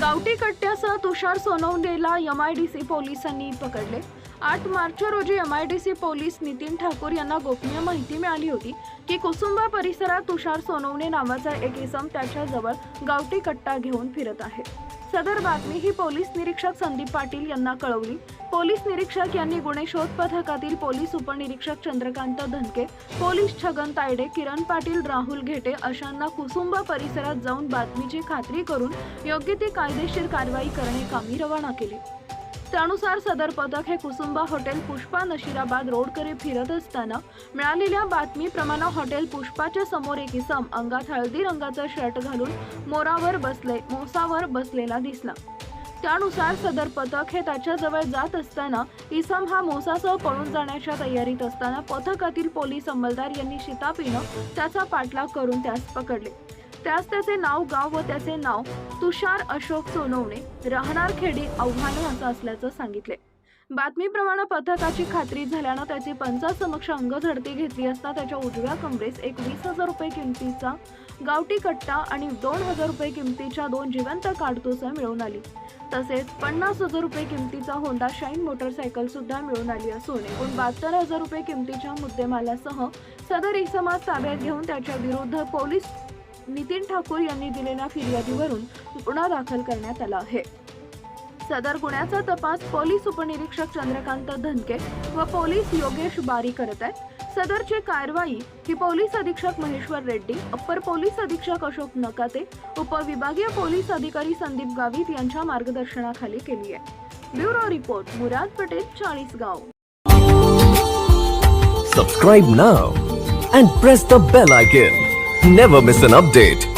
गावठी कट्ट्यासह तुषार सोनवणेला एमआयडीसी पोलिसांनी पकडले. आठ मार्च रोजी M IDC police Nitin Thakur यांना गोपनीय माहिती मिळाली होती की कुसुंबा परिसरात तुषार सोनवणे नावाचा एक इसम त्याच्याजवळ गावठी कट्टा घेऊन फिरत आहे. सदर बातमी ही पोलीस निरीक्षक संदीप पाटील यांना कळवली. पोलीस निरीक्षक यांनी गुन्हे शोध पथकातील पोलीस उपनिरीक्षक चंद्रकांत धनके पोलीस छगन तायडे किरण पाटील राहुल घेटे अशांना कुसुंबा परिसरात जाऊन बातमीची खात्री करून योग्य ती कायदेशीर कारवाई करणे कामी रवाना केली. त्यानुसार सदर पथक हे कुसुंबा हॉटेल पुष्पा नशिराबाद रोडकडे फिरत असताना मिळालेल्या बातमीप्रमाणे हॉटेल पुष्पाच्या समोर एक इसम अंगात हळदी रंगाचा शर्ट घालून मोरावर बसले मोसावर बसलेला दिसला. त्यानुसार सदर पथक हे त्याच्याजवळ जात असताना इसम हा मोसासह पळून जाण्याच्या तयारीत असताना पथकातील पोलीस अंमलदार यांनी शितापीनं त्याचा पाठलाग करून त्यास पकडले. त्यास त्याचे नाव गाव व त्याचे नाव तुषार अशोक सोनवणे राहणार खेडी आव्हाने असं असल्याचं सांगितले. बातमीप्रमाणे पथकाची खात्री झाल्यानं त्याची पंचासमक्ष अंगझडती घेतली असता त्याच्या उजव्या कमरेस एक वीस हजार रुपये किमतीचा गावठी कट्टा आणि दोन हजार रुपये किमतीच्या दोन जिवंत काडतुसं मिळून आली. तसेच पन्नास हजार रुपये किमतीचा होंडा शाईन मोटरसायकल सुद्धा मिळून आली असून एकूण बहात्तर हजार रुपये किमतीच्या मुद्देमालासह सदर इसमास ताब्यात घेऊन त्याच्या विरुद्ध पोलीस नितीन ठाकूर यांनी दिलेल्या फिर्यादीवरून गुन्हा दाखल करण्यात आला आहे. सदर गुन्ह्याचा तपास पोलीस उपनिरीक्षक चंद्रकांत धनके व पोलीस योगेश बारी करत आहेत. सदरची कारवाई ही पोलीस अधीक्षक महेश्वर रेड्डी अप्पर पोलीस अधीक्षक अशोक नकाते उपविभागीय पोलीस अधिकारी संदीप गावित यांच्या मार्गदर्शनाखाली केली आहे. Bureau report Murad Patel Chalisgaon. Subscribe now and press the bell icon never miss an update